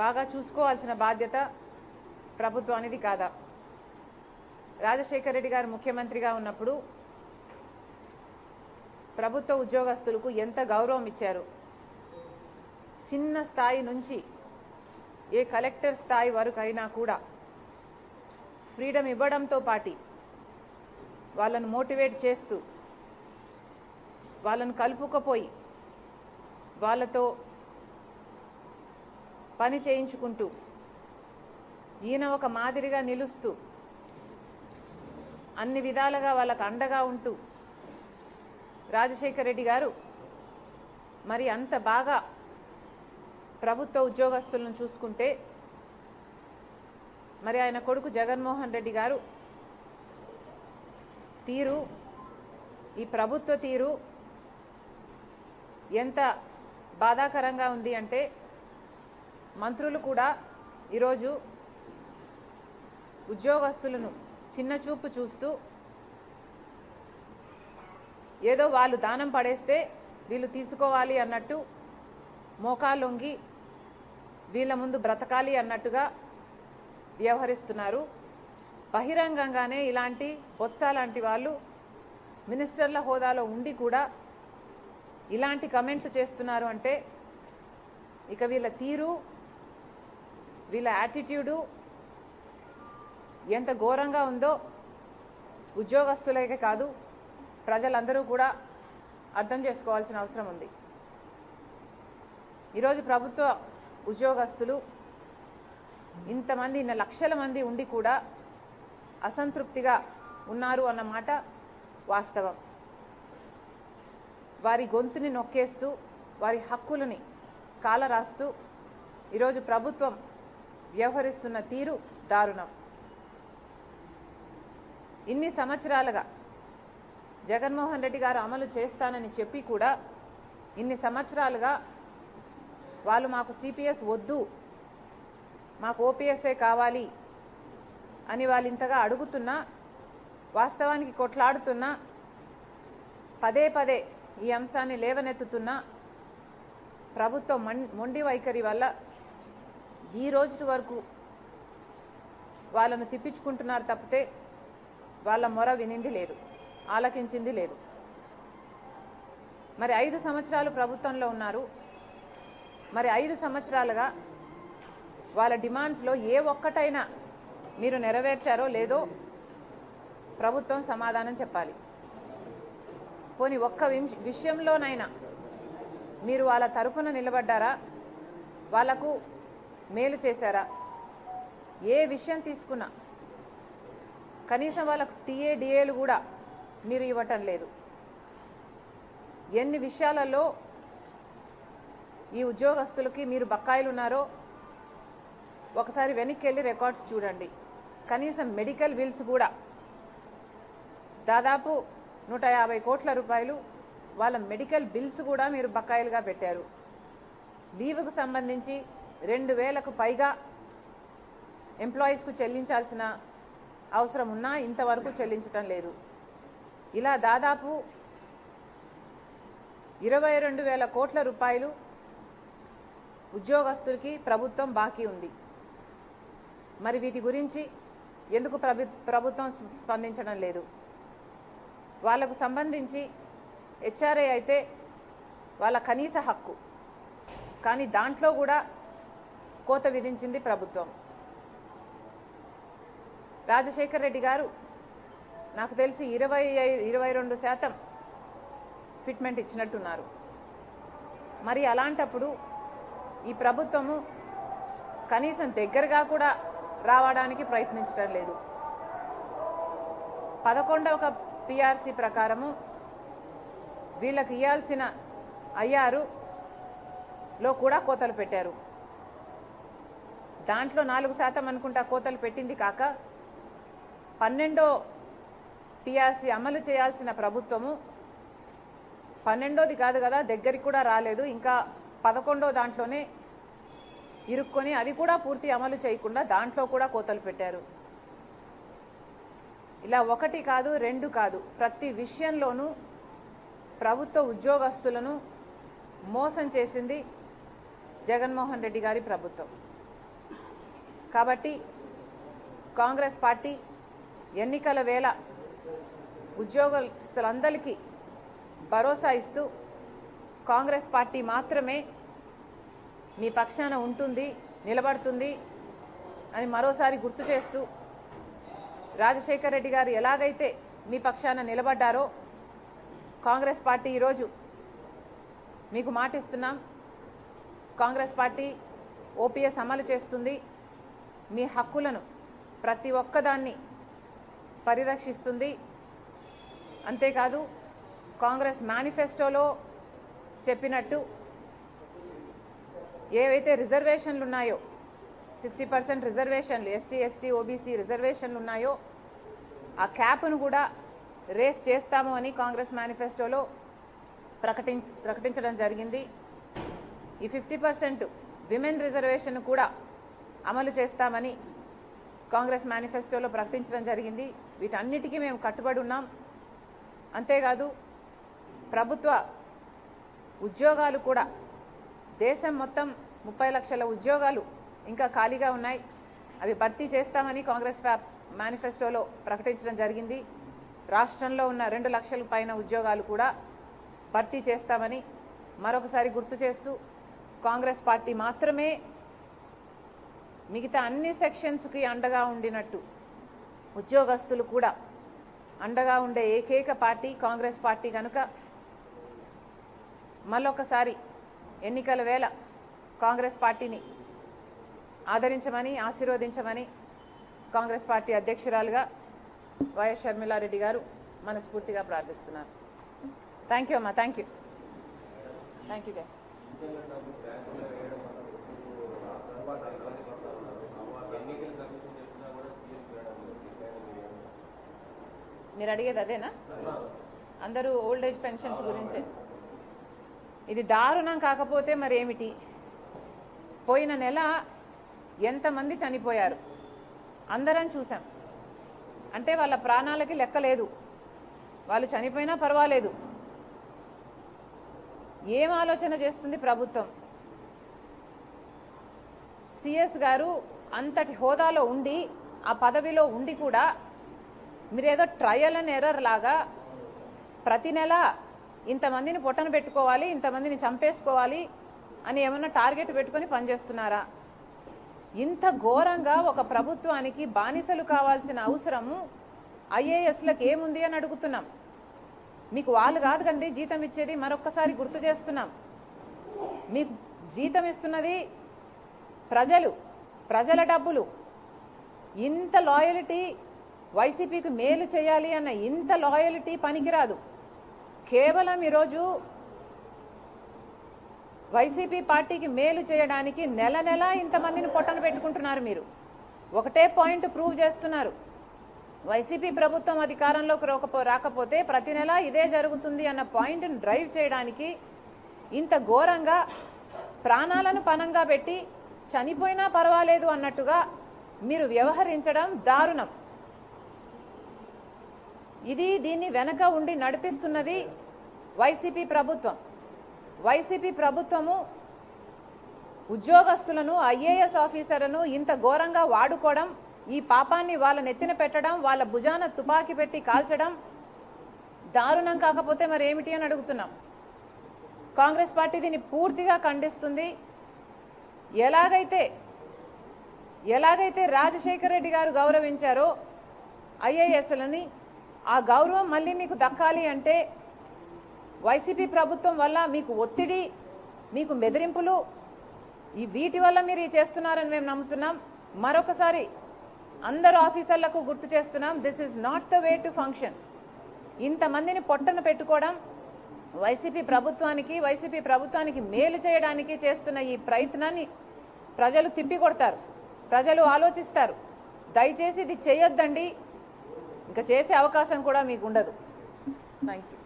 బాగా చూసుకోవాల్సిన బాధ్యత ప్రభుత్వానిది కాదా? రాజశేఖర రెడ్డి గారు ముఖ్యమంత్రిగా ఉన్నప్పుడు ప్రభుత్వ ఉద్యోగస్తులకు ఎంత గౌరవం ఇచ్చారు? చిన్న స్థాయి నుంచి ఏ కలెక్టర్ స్థాయి వరకైనా కూడా ఫ్రీడమ్ ఇవ్వడంతో పాటి వాళ్ళను మోటివేట్ చేస్తూ వాళ్ళను కలుపుకపోయి వాళ్ళతో పని చేయించుకుంటూ ఈయన ఒక మాదిరిగా నిలుస్తూ అన్ని విధాలుగా వాళ్ళకు అండగా ఉంటూ రాజశేఖర రెడ్డి గారు మరి అంత బాగా ప్రభుత్వ ఉద్యోగస్తులను చూసుకుంటే మరి ఆయన కొడుకు జగన్మోహన్ రెడ్డి గారు తీరు ఈ ప్రభుత్వ తీరు ఎంత బాధాకరంగా ఉంది అంటే మంత్రులు కూడా ఈరోజు ఉద్యోగస్తులను చిన్న చూపు చూస్తూ ఏదో వాళ్ళు దానం పడేస్తే వీళ్ళు తీసుకోవాలి అన్నట్టు మోకాలొంగి వీళ్ళ ముందు బ్రతకాలి అన్నట్టుగా వ్యవహరిస్తున్నారు. బహిరంగంగానే ఇలాంటి బొత్స లాంటి వాళ్ళు మినిస్టర్ల హోదాలో ఉండి కూడా ఇలాంటి కమెంట్లు చేస్తున్నారు అంటే ఇక వీళ్ళ తీరు వీళ్ళ యాటిట్యూడు ఎంత ఘోరంగా ఉందో ఉద్యోగస్తులకే కాదు ప్రజలందరూ కూడా అర్థం చేసుకోవాల్సిన అవసరం ఉంది. ఈరోజు ప్రభుత్వ ఉద్యోగస్తులు ఇంతమంది ఇన్న లక్షల మంది ఉండి కూడా అసంతృప్తిగా ఉన్నారు అన్నమాట వాస్తవం. వారి గొంతుని నొక్కేస్తూ వారి హక్కులని కాలరాస్తూ ఈరోజు ప్రభుత్వం వ్యవహరిస్తున్న తీరు దారుణం. ఇన్ని సంవత్సరాలుగా జగన్మోహన్ రెడ్డి గారు అమలు చేస్తానని చెప్పి కూడా ఇన్ని సంవత్సరాలుగా వాళ్ళు మాకు సిపిఎస్ వద్దు మాకు ఓపీఎస్ఏ కావాలి అని వాళ్ళు ఇంతగా అడుగుతున్నా వాస్తవానికి కొట్లాడుతున్నా పదే పదే ఈ అంశాన్ని లేవనెత్తుతున్నా ప్రభుత్వం మొండి వైఖరి వల్ల ఈ రోజు వరకు వాళ్ళను తిప్పించుకుంటున్నారు తప్పితే వాళ్ళ మొర వినింది లేదు ఆలకించింది లేదు. మరి ఐదు సంవత్సరాలు ప్రభుత్వంలో ఉన్నారు. మరి ఐదు సంవత్సరాలుగా వాళ్ళ డిమాండ్స్లో ఏ ఒక్కటైనా మీరు నెరవేర్చారో లేదో ప్రభుత్వం సమాధానం చెప్పాలి. పోని ఒక్క విం- విషయంలోనైనా మీరు వాళ్ళ తరపున నిలబడ్డారా? వాళ్ళకు మేలు చేశారా? ఏ విషయం తీసుకున్నా. కనీసం వాళ్ళకు టీఏ డిఏలు కూడా మీరు ఇవ్వటం లేదు. ఎన్ని విషయాలలో ఈ ఉద్యోగస్తులకి మీరు బకాయిలు ఉన్నారో ఒకసారి వెనక్కి వెళ్ళి రికార్డ్స్ చూడండి. కనీసం మెడికల్ బిల్స్ కూడా. దాదాపు నూట యాభై కోట్ల రూపాయలు వాళ్ళ మెడికల్ బిల్స్ కూడా మీరు బకాయిలుగా పెట్టారు. లీవ్కు సంబంధించి రెండు వేలకు పైగా ఎంప్లాయీస్కు చెల్లించాల్సిన అవసరం ఉన్నా ఇంతవరకు చెల్లించటం లేదు. ఇలా దాదాపు ఇరవై రెండు వేల కోట్ల రూపాయలు ఉద్యోగస్తులకి ప్రభుత్వం బాకీ ఉంది. మరి వీటి గురించి ఎందుకు ప్రభు- ప్రభుత్వం స్పందించడం లేదు? వాళ్ళకు సంబంధించి హెచ్ఆర్ఏ అయితే వాళ్ళ కనీస హక్కు. కానీ దాంట్లో కూడా కోత విధించింది ప్రభుత్వం. రాజశేఖర్ రెడ్డి గారు నాకు తెలిసి ఇరవై ఇరవై రెండు శాతం ఫిట్మెంట్ ఇచ్చినట్టున్నారు. మరి అలాంటప్పుడు ఈ ప్రభుత్వము కనీసం దగ్గరగా కూడా రావడానికి ప్రయత్నించడం లేదు. పదకొండవ పిఆర్సీ ప్రకారము వీళ్ళకి ఇవ్వాల్సిన అయ్యారు లో కూడా కోతలు పెట్టారు. దాంట్లో నాలుగు శాతం అనుకుంటా కోతలు పెట్టింది కాక పన్నెండో టీఆర్సీ అమలు చేయాల్సిన ప్రభుత్వము పన్నెండోది కాదు కదా దగ్గరికి కూడా రాలేదు. ఇంకా పదకొండో దాంట్లోనే ఇరుక్కొని అది కూడా పూర్తి అమలు చేయకుండా దాంట్లో కూడా కోతలు పెట్టారు. ఇలా ఒకటి కాదు రెండు కాదు. ప్రతి విషయంలోనూ ప్రభుత్వ ఉద్యోగస్తులను మోసం చేసింది జగన్మోహన్ రెడ్డి గారి ప్రభుత్వం. కాబట్టి కాంగ్రెస్ పార్టీ ఎన్నికల వేళ ఉద్యోగస్తులందరికీ భరోసా ఇస్తూ కాంగ్రెస్ పార్టీ మాత్రమే మీ పక్షాన ఉంటుంది నిలబడుతుంది అని మరోసారి గుర్తు చేస్తూ రాజశేఖర్ రెడ్డి గారు ఎలాగైతే మీ పక్షాన నిలబడ్డారో కాంగ్రెస్ పార్టీ ఈరోజు మీకు మాటిస్తున్నాం. కాంగ్రెస్ పార్టీ ఓపీఎస్ అమలు చేస్తుంది. మీ హక్కులను ప్రతి ఒక్కదాన్ని పరిరక్షిస్తుంది. అంతేకాదు కాంగ్రెస్ మేనిఫెస్టోలో చెప్పినట్టు ఏవైతే రిజర్వేషన్లు ఉన్నాయో ఫిఫ్టీ పర్సెంట్ రిజర్వేషన్లు ఎస్సీ ఎస్టీ ఓబీసీ రిజర్వేషన్లు ఉన్నాయో ఆ క్యాప్ను కూడా రేస్ చేస్తాము అని కాంగ్రెస్ మేనిఫెస్టోలో ప్రకటి ప్రకటించడం జరిగింది. ఈ ఫిఫ్టీ పర్సెంట్ విమెన్ రిజర్వేషన్ కూడా అమలు చేస్తామని కాంగ్రెస్ మేనిఫెస్టోలో ప్రకటించడం జరిగింది. వీటన్నిటికీ మేము కట్టుబడి ఉన్నాం. అంతేకాదు ప్రభుత్వ ఉద్యోగాలు కూడా దేశం మొత్తం ముప్పై లక్షల ఉద్యోగాలు ఇంకా ఖాళీగా ఉన్నాయి. అవి భర్తీ చేస్తామని కాంగ్రెస్ మేనిఫెస్టోలో ప్రకటించడం జరిగింది. రాష్ట్రంలో ఉన్న రెండు లక్షల పైన ఉద్యోగాలు కూడా భర్తీ చేస్తామని మరొకసారి గుర్తు చేస్తూ కాంగ్రెస్ పార్టీ మాత్రమే మిగతా అన్ని సెక్షన్స్కి అండగా ఉండినట్టు. ఉద్యోగస్తులు కూడా అండగా ఉండే ఏకైక పార్టీ కాంగ్రెస్ పార్టీ కనుక మళ్ళొకసారి ఎన్నికల వేళ కాంగ్రెస్ పార్టీని ఆదరించమని ఆశీర్వదించమని కాంగ్రెస్ పార్టీ అధ్యక్షురాలుగా వైఎస్ షర్మిలారెడ్డి గారు మనస్ఫూర్తిగా ప్రార్థిస్తున్నారు. థ్యాంక్ యూ అమ్మా thank you thank you guys మీరు అడిగేది అదేనా? అందరూ ఓల్డ్ ఏజ్ పెన్షన్స్ గురించే. ఇది దారుణం కాకపోతే మరి ఏమిటి పోయిన నెల ఎంతమంది చనిపోయారు? అందరం చూసాం. అంటే వాళ్ళ ప్రాణాలకి లెక్క లేదు. వాళ్ళు చనిపోయినా పర్వాలేదు. ఏం ఆలోచన చేస్తుంది ప్రభుత్వం? సిఎస్ గారు అంతటి హోదాలో ఉండి ఆ పదవిలో ఉండి కూడా మీరేదో ట్రయల్ అండ్ ఎర్రర్ లాగా ప్రతి నెల ఇంతమందిని పొట్టన పెట్టుకోవాలి ఇంతమందిని చంపేసుకోవాలి అని ఏమన్నా టార్గెట్ పెట్టుకొని పనిచేస్తున్నారా? ఇంత ఘోరంగా ఒక ప్రభుత్వానికి బానిసలు కావాల్సిన అవసరము ఐఏఎస్లకు ఏముంది అని అడుగుతున్నాం. మీకు వాళ్ళు కాదు కండి జీతం ఇచ్చేది మరొక్కసారి గుర్తు చేస్తున్నాం. మీకు జీతం ఇస్తున్నది ప్రజలు ప్రజల డబ్బులు. ఇంత లాయలిటీ వైసీపీకి మేలు చేయాలి అన్న ఇంత లాయలిటీ పనికిరాదు. కేవలం ఈరోజు వైసీపీ పార్టీకి మేలు చేయడానికి నెల నెల ఇంతమందిని పొట్టన పెట్టుకుంటున్నారు మీరు. ఒకటే పాయింట్ ప్రూవ్ చేస్తున్నారు. వైసీపీ ప్రభుత్వం అధికారంలోకి రాకపో రాకపోతే ప్రతి నెల ఇదే జరుగుతుంది అన్న పాయింట్ని డ్రైవ్ చేయడానికి ఇంత ఘోరంగా ప్రాణాలను పనంగా పెట్టి చనిపోయినా పర్వాలేదు అన్నట్టుగా మీరు వ్యవహరించడం దారుణం. ఇది దీన్ని వెనక ఉండి నడిపిస్తున్నది వైసీపీ ప్రభుత్వం. వైసీపీ ప్రభుత్వము ఉద్యోగస్తులను ఐఏఎస్ ఆఫీసర్లను ఇంత ఘోరంగా వాడుకోవడం ఈ పాపాన్ని వాళ్ళ నెత్తిన పెట్టడం వాళ్ళ భుజాన తుపాకీ పెట్టి కాల్చడం దారుణం కాకపోతే మరి ఏమిటి అని అడుగుతున్నాం. కాంగ్రెస్ పార్టీ దీన్ని పూర్తిగా ఖండిస్తుంది. ఎలాగైతే ఎలాగైతే రాజశేఖర రెడ్డి గారు గౌరవించారో ఐఏఎస్లని ఆ గౌరవం మళ్ళీ మీకు దక్కాలి అంటే వైసీపీ ప్రభుత్వం వల్ల మీకు ఒత్తిడి మీకు బెదిరింపులు ఈ వీటి వల్ల మీరు చేస్తున్నారని మేము నమ్ముతున్నాం. మరొకసారి అందరు ఆఫీసర్లకు గుర్తు చేస్తున్నాం this is not the way to function ఇంతమందిని పొట్టన పెట్టుకోవడం వైసీపీ ప్రభుత్వానికి వైసీపీ ప్రభుత్వానికి మేలు చేయడానికి చేస్తున్న ఈ ప్రయత్నాన్ని ప్రజలు తిప్పికొడతారు. ప్రజలు ఆలోచిస్తారు. దయచేసి ఇది చేయొద్దండి. ఇంకా చేసే అవకాశం కూడా మీకు ఉండదు థ్యాంక్ యూ